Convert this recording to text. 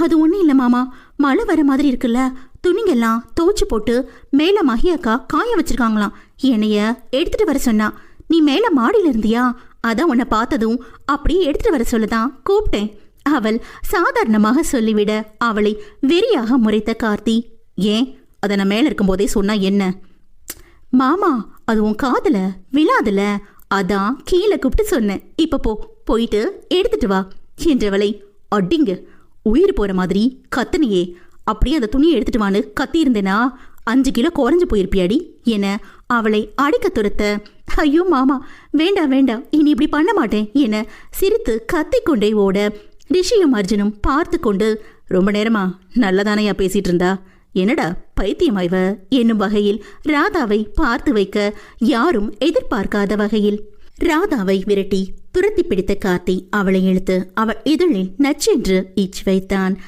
அது ஒன்றும் இல்லை மாமா. மழை வர மாதிரி இருக்குல்ல. துணிங்கெல்லாம் துவைச்சு போட்டு மேலே மகி அக்கா காய வச்சிருக்காங்களாம். என்னைய எடுத்துட்டு வர சொன்னா நீ மேலே மாடியில் இருந்தியா? அதான் உன்னை பார்த்ததும் அப்படியே எடுத்துட்டு வர சொல்லதான். கூப்பிட்டேன். அவள் சாதாரணமாக சொல்லிவிட அவளை வெறியாக முறைத்த கார்த்தி ஏன்? அதை நான் மேலே இருக்கும்போதே சொன்னா என்ன? மாமா அது உன் காதல விழாதுல. அதான் கீழே கூப்பிட்டு சொன்னேன். இப்ப போ போயிட்டு எடுத்துட்டு வா. என்றவளை அடிங்க. உயிர் போற மாதிரி கத்துனியே. அப்படியே அந்த துணியை எடுத்துட்டு வான்னு கத்தி இருந்தேனா அஞ்சு கிலோ குறைஞ்சு போயிருப்பியாடி. என அவளை அடிக்க துரத்த. ஐயோ மாமா வேண்டாம் வேண்டாம். இனி இப்படி பண்ண மாட்டேன். என சிரித்து கத்திக்கொண்டே ஓட ரிஷியும் அர்ஜுனும் பார்த்து கொண்டு ரொம்ப நேரமா நல்லதானையா பேசிட்டு இருந்தா என்னடா பைத்தியமாய்வ என்னும் வகையில் ராதாவை பார்த்து வைக்க யாரும் எதிர்பார்க்காத வகையில் ராதாவை விரட்டி துரத்தி பிடித்த கார்த்தி அவளை இழுத்து அவள் இதழில் நச்சென்று ஈச்சு வைத்தான்.